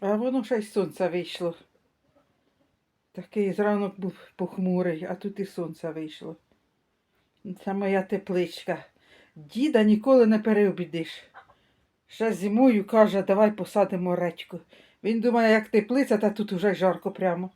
А воно ще й сонце вийшло. Такий зранок був похмурий, а тут і сонце вийшло. Це моя тепличка. Діда ніколи не переобідиш. Ще зимою каже, давай посадимо редьку. Він думає, як теплиця, та тут уже жарко прямо.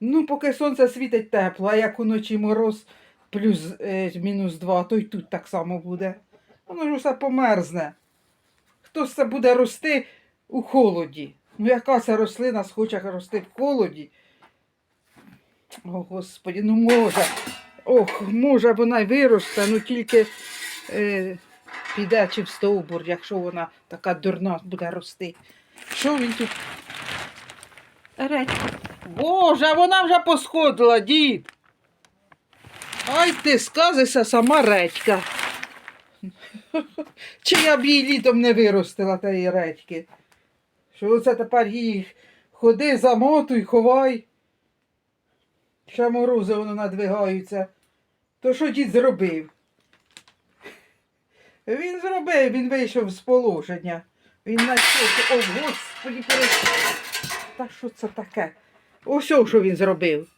Ну, поки сонце світить тепло, а як уночі мороз плюс е, мінус два, то й тут так само буде. Воно ж усе померзне. Хто це буде рости у холоді? Ну, яка ця рослина схоче рости в холоді? О, Господі, ну може. Ох, може вона й виросте, ну тільки е, піде чи в стовбур, якщо вона така дурна буде рости. Що він тут? Редька. Боже, вона вже посходила, дід. Ай ти сказися сама редька. Чи я б її літом не виростила тієї редьки? Що оце тепер її ходи, замотуй, ховай. Ще морози воно надвигаються. То що дід зробив? Він зробив, він вийшов з положення. Він знайшов, о, господі. Та що це таке? Ось що він зробив.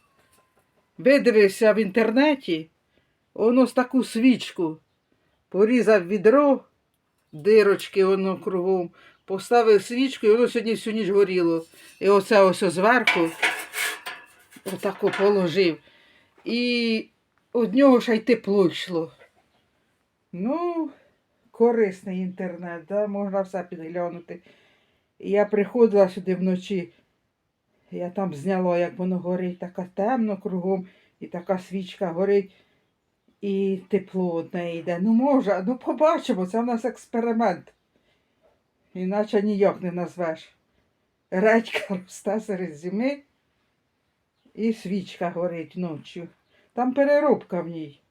Видивився в інтернеті, воно з таку свічку. Порізав відро, дирочки воно кругом, поставив свічку, і воно сьогодні всю ніч горіло. І оце ось зверху отако положив. І від нього ще й тепло йшло. Ну, корисний інтернет, да? можна все підглянути. Я приходила сюди вночі, я там зняла, як воно горить, така темно кругом, і така свічка горить, і тепло одне йде. Ну, може, ну побачимо, це в нас експеримент. Іначе ніяк не назвеш. Редька росте серед зими і свічка горить ночі. Там переробка в ній.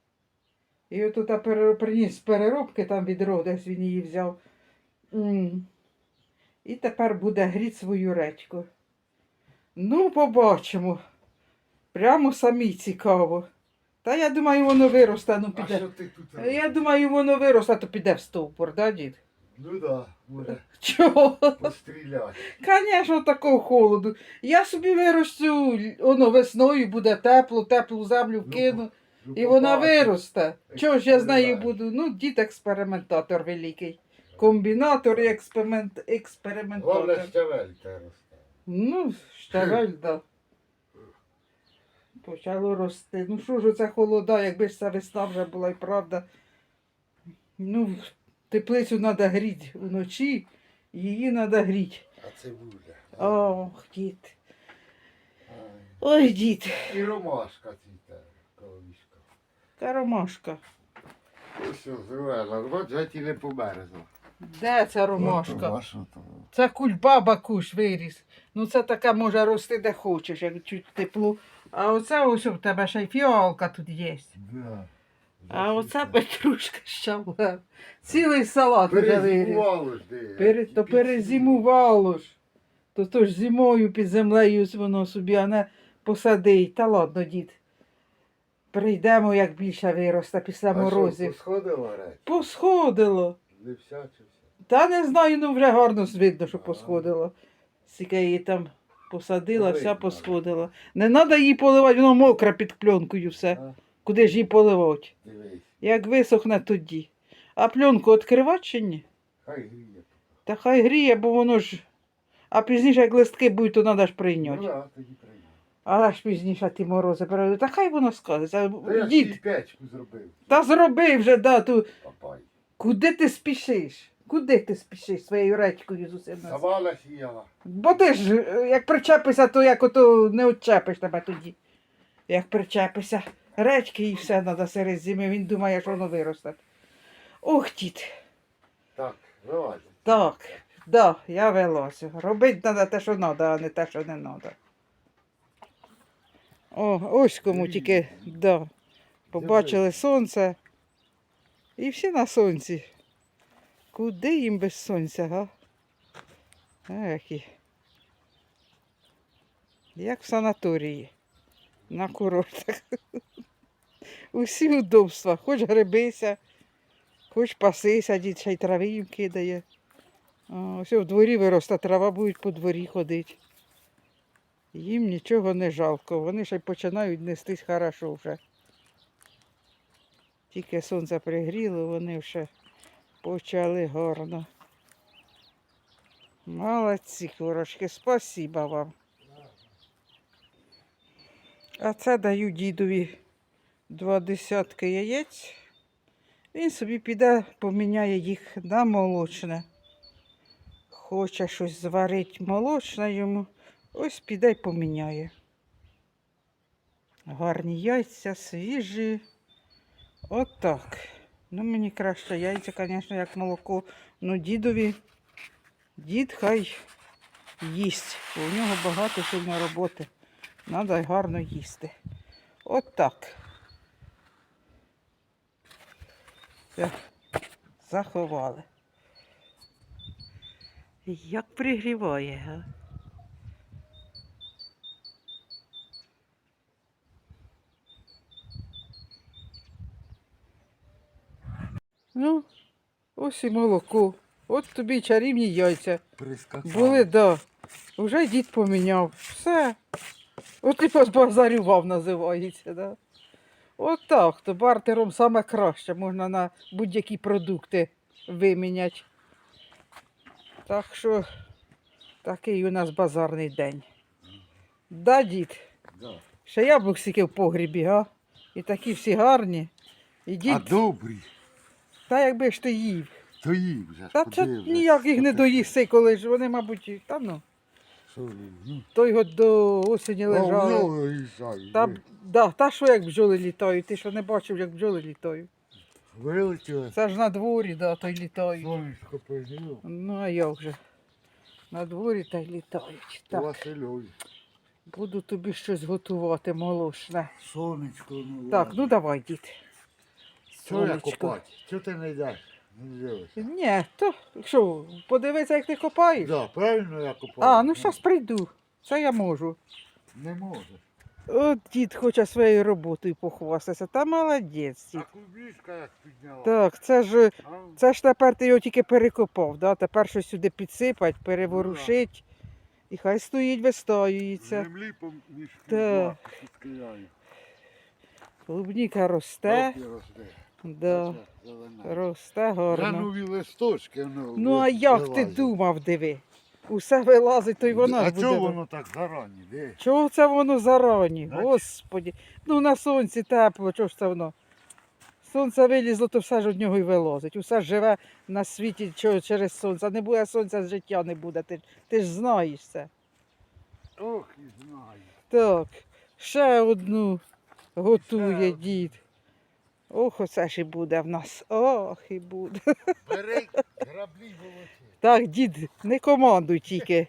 І от тут приніс з переробки, там відро, десь він її взяв. І тепер буде гріти свою редьку. Ну, побачимо. Прямо самі цікаво. Та я думаю, воно виросте, ну А піде. що ти тут? Я думаю, воно виросте, то піде в стовбур, да, дід? Ну да, може Чого? постріляти. Звісно, такого холоду. Я собі вирощу, воно весною буде тепло, теплу землю Ну, вкину, Ну, і вона виросте. Чого ж я з нею буду? Ну, дід експериментатор великий. Комбінатор і експеримент, Головне експериментатор. щавелька росте. Ну, щавель, да. Почало рости. Ну що ж оце холода, якби ж ця весна вже була і правда. Ну, теплицю треба гріти вночі, її треба гріти. А це буде. Ох, дід. Ой, дід. І ромашка цвіте, колишка. Та Ось о, зелена, от геть і не померзла. Де ця ромашка? Це кульбаба куш виріс. Ну це така може рости де хочеш, як чуть тепло. А оце ось у тебе ще й фіалка тут є. Да. А оце петрушка щавле. Цілий салат. Перезимувало ж де. Пере, то перезимувало ж. То то ж зимою під землею воно собі, а не посадить. Та ладно, дід. Прийдемо, як більше виросте після А що, морозів. посходила реч? Посходило. Не вся чи вся? Та не знаю, ну вже гарно видно, що посходило. Скільки її там посадила, вся видно. посходила. Не треба її поливати, воно мокре під пленкою все. А? Куди ж її поливати? Дивись, Як висохне тоді. А пленку відкривати чи ні? хай гріє. Та хай гріє, бо воно ж. А пізніше, як листки будуть, то треба ж Ну прийняти. тоді прийде. А ж пізніше ті морози перейдуть. Та хай воно скаже. Та я Дід, печку зробив. та зроби вже, да, ту. Папай. Куди ти спішиш? Куди ти спішиш своєю речкою з усім? Савала сіяла. Бо ти ж, е, як причепишся, то як ото не відчепиш тебе тоді. Як причепишся. Речки і все треба серед зими, він думає, що воно виросте. Ох, дід. Так, вилазь. Так, да, я вилазю. Робити треба те, що треба, а не те, що не треба. О, ось кому тільки, да. Побачили сонце. І всі на сонці. Куди їм без сонця, га? Ех. Як в санаторії. На курортах. Усі удобства. Хоч грибися, хоч пасися, дід ще й трави їм кидає. Ось в дворі виросте, трава будуть по дворі ходити. Їм нічого не жалко, вони ще й починають нестись хорошо вже. Тільки сонце пригріло, вони вже почали гарно. Молодці, курочки, спасіба вам. А це даю дідові два десятки яєць. Він собі піде, поміняє їх на молочне. Хоче щось зварити молочне йому. Ось піде й поміняє. Гарні яйця, свіжі. Отак. Ну, мені краще яйця, звісно, як молоко. Ну, дідові, дід хай їсть. У нього багато сьогодні роботи. Треба гарно їсти. Отак. Все, заховали. Як пригріває, га? Ну, ось і молоко. От тобі чарівні яйця. Прискакав. Були, да. Уже дід поміняв. Все. От і позбазарював, називається, да. От так, то бартером саме краще. Можна на будь-які продукти виміняти. Так що такий у нас базарний день. Да, дід? Да. Ще яблук стільки в погрібі, га? І такі всі гарні. І А добрі, та якби ж ти їв. то їм вже. ж, Та це ніяк їх не доїси, коли ж вони, мабуть, і- та ну. Що Той год до осені їжджає, Та, да, та що як бджоли літають? Ти що не бачив, як бджоли літають? Вилетіло, Це ж на дворі, да, то й літають. сонечко прижило. Ну, а як же? На дворі та й літають. Так. Васильові. буду тобі щось готувати молочне. Сонечко, ну Так, ну давай, дід. Що я сонечко. Чого ти не йдеш? Не дивишся. Ні, то що, подивися, як ти копаєш? Да, правильно я копаю? А, ну зараз прийду. Це я можу. Не можеш. От дід хоче своєю роботою похвастатися. Та молодець, А дід. клубничка як підняла? Так, це ж А? Це ж тепер ти його тільки перекопав, да? тепер щось сюди підсипать, переворушить. І хай стоїть, вистоюється. Землі поміж Так. Клубніка росте, росте. Да, росте гарно. нові листочки. Ну, Ну а як ти вилазять. думав, диви? Усе вилазить, то й вона А ж буде. чого воно так зарані? Де? Чого це воно зарані? Значить- Господі. Ну на сонці тепло, чого ж це воно? Сонце вилізло, то все ж від нього й вилазить. Усе ж живе на світі через сонце. Не буде сонця, життя не буде. Ти, ти ж знаєш це. Ох, і знаю. Так, ще одну готує Ще одну. дід. Ох, оце ж і буде в нас. Ох, і буде. Бери граблі волочи. Так, дід, не командуй тільки.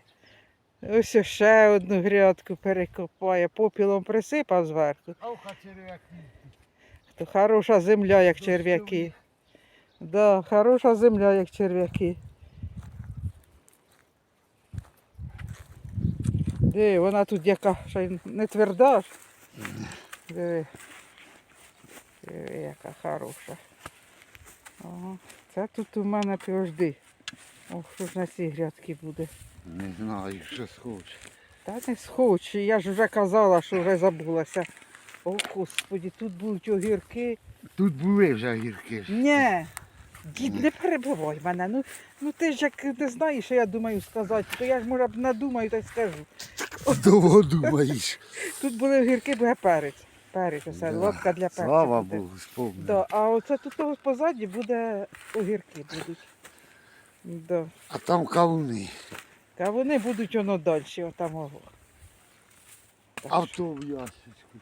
Ось ще одну грядку перекопає, попілом присипав зверху. А уха черв'яки. То хороша земля, як черв'яки. Да, хороша земля, як черв'яки. Диви, вона тут яка ще не тверда. Диви. Диви, яка хороша. Ага. Це тут у мене півжди. Ох, що ж на цій грядці буде. Не знаю, що схоче. Та не схочу, я ж вже казала, що вже забулася. О, Господі, тут будуть огірки. Тут були вже гірки. ж. Ні, дід, не перебивай мене. Ну, ну ти ж як не знаєш, що я думаю сказати, то я ж може б надумаю та й скажу. Довго думаєш. Тут були огірки, буде перець. Перець, оце, Да. лодка для перцю. Слава буде. Богу, спомнив. Да, а оце тут позаді буде огірки будуть. Да. А там кавуни. А вони будуть воно далі, отам ого. Так А що- в то в ящичку.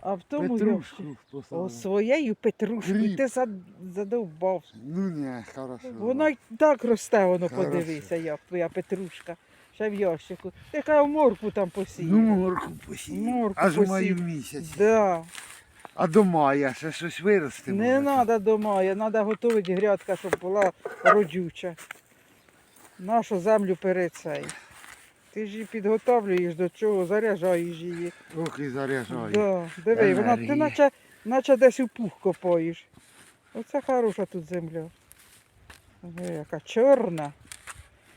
а в тому Петрушку О, посадив. своєю петрушкою Гріб. ти зад- задовбав. Ну не, хорошо. Воно й так росте, воно Хорошо. подивися, як твоя петрушка. Ще в ящику. Ти яка морку там посіяв. Ну, морку посів. Морку Аж посів. маю місяць. Да. А до мая ще щось вирости Не треба до мая, треба готувати грядка, щоб була родюча. Нашу землю перед цей. Ти ж її підготовлюєш до чого, заряджаєш її. Ох і заряджаю. Да. Диви, вона, ти наче, наче десь у пух копаєш. Оце хороша тут земля. Яка чорна.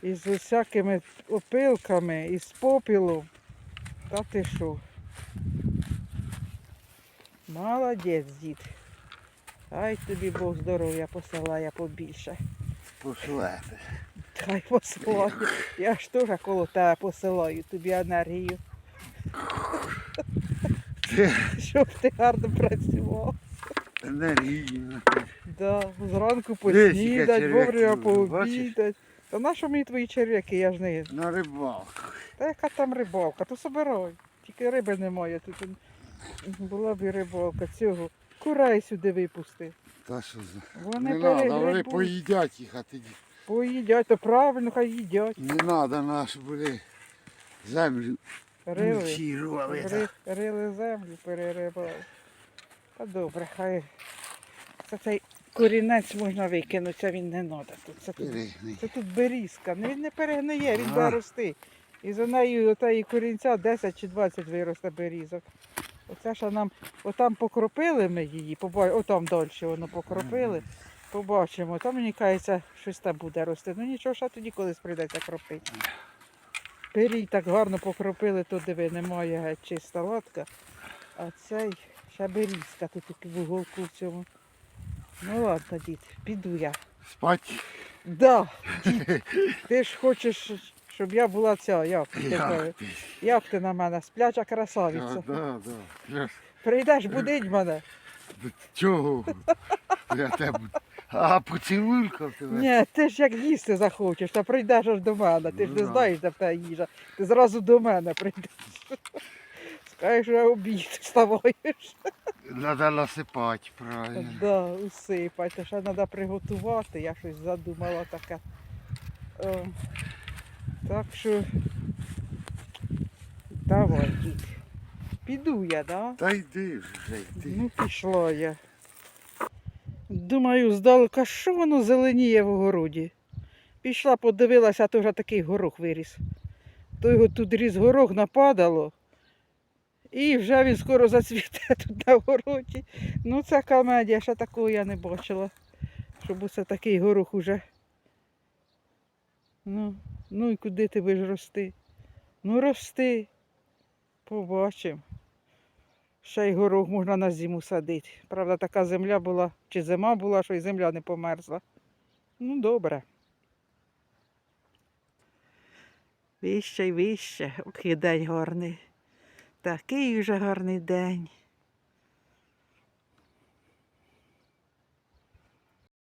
Із всякими опилками, із попілом. Та ти що? Молодець, дід. Хай тобі Бог здоров'я посилає побільше. Пошлете. Хай посилає. Я ж теж коло тебе посилаю тобі енергію, щоб ти гарно працював. енергійно. Да, зранку поснідать, вовремя пообідать. Та на що мені твої черв'яки, я ж не. На рибалку. Та яка там рибалка, то собирай. Тільки риби немає. Тут була б і рибалка цього. Курей сюди випусти. Та що за. Вони Не треба, вони перегрибуть, поїдять їх, а тоді. поїдять, то правильно, хай їдять. Не треба нас були землю Рили, мульчірували. ри, рили землю, перерибали. Та добре, хай. Це цей корінець можна викинути, а він не треба. Тут, це, тут, це тут берізка. Він не перегниє, він буде рости. І за нею отаї корінця 10 чи 20 виросте берізок. Оце що нам, отам покропили ми її, поба... отам далі воно покропили. Побачимо. Там мені кажеться, щось там буде рости. Ну нічого, ще тоді колись прийдеться кропити. Пирій так гарно покропили, то диви, немає геть чиста латка. А цей ще берізка тут в уголку в цьому. Ну ладно, дід, піду я. Спать. Да, дід, ти ж хочеш, щоб я була ця, як ти, Як кажеш? ти? як ти на мене, спляча Да, красавиця. да, да. Я Прийдеш, будить мене. Чого? Я тебе. А поцілунка в тебе. Ні, ти ж як їсти захочеш, та прийдеш аж до мене. Ти ж Ну не знаєш, де в тебе їжа. Ти зразу до мене прийдеш. Я обід вставаєш. Треба насипати, правильно. Да, усипати. Ще треба приготувати, я щось задумала таке. О, так що давай, дід. Піду я, да? Та йди вже, йди. Ну, пішла я. Думаю, здалека, що воно зеленіє в огороді. Пішла, подивилася, а то вже такий горох виріс. То його тут ріс горох нападало. І вже він скоро зацвіте тут на городі. Ну, це комедія, ще такого я не бачила. Щоб усе такий горох уже. Ну, ну і куди ти будеш рости? Ну, рости. Побачимо. Ще й горох можна на зиму садити. Правда, така земля була, чи зима була, що й земля не померзла. Ну, добре. Вище й вище. Ох, день гарний. Такий вже гарний день.